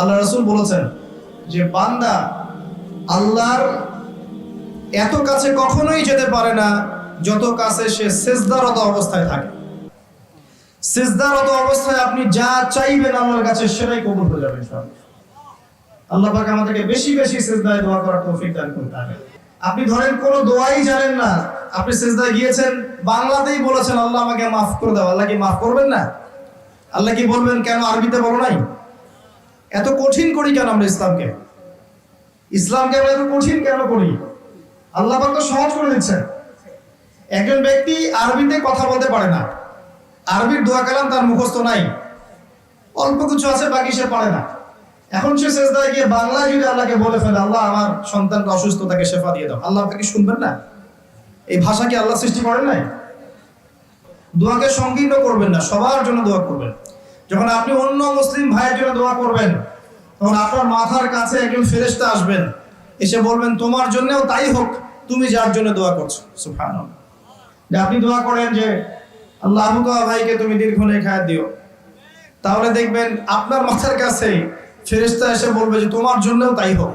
আল্লাহ রসুল বলেছেন যে বান্দা আল্লাহর এত কাছে কখনোই যেতে পারে না যত কাছে সে সেজদারত অবস্থায় থাকে। সেজদারত অবস্থায় আপনি যা চাইবেন আল্লাহর কাছে সেটাই কবুল হয়ে যাবে। আল্লাহ পাক আমাদেরকে বেশি বেশি সেজদায় দোয়া করার তৌফিক দান করতে হবে আপনি ধরেন কোন দোয়াই জানেন না, আপনি সেজদায় গিয়েছেন, বাংলাতেই বলেছেন, আল্লাহ আমাকে মাফ করে দাও। আল্লাহ কি মাফ করবেন না? আল্লাহ কি বলবেন, কেন আরবিতে বলো নাই? এত কঠিন করি কেন আমরা ইসলামকে? ইসলামকে আমরা এত কঠিন কেন করি? আল্লাহ তো সহজ করে দিচ্ছেন। একজন ব্যক্তি আরবিতে কথা বলতে পারে না। আরবির দোয়া কালাম তার মুখস্থ নাই। অল্প কিছু আছে, বাকি সে পারে না। এখন সে সেজদায় গিয়ে বাংলায় যদি আল্লাহকে বলে ফেলে, আল্লাহ আমার সন্তানটা অসুস্থ তাকে শেফা দিয়ে দাও। আল্লাহ আপনাকে শুনবেন না? এই ভাষা কি আল্লাহ সৃষ্টি করেন নাই? দোয়াকে সংকীর্ণ করবেন না, সবার জন্য দোয়া করবেন। যখন আপনি অন্য মুসলিম ভাইয়ের জন্য দোয়া করবেন, তখন আপনার মাথার কাছে একজন ফেরেস্তা আসবেন। এসে বলবেন, তোমার জন্যও তাই হোক, তুমি যার জন্য দোয়া করছ। সুফান যে আপনি দোয়া করেন যে, আল্লাহ ভাইকে তুমি দীর্ঘ খায় দিও। তাহলে দেখবেন আপনার মাথার কাছে ফেরেশতা এসে বলবে যে, তোমার জন্যও তাই হোক।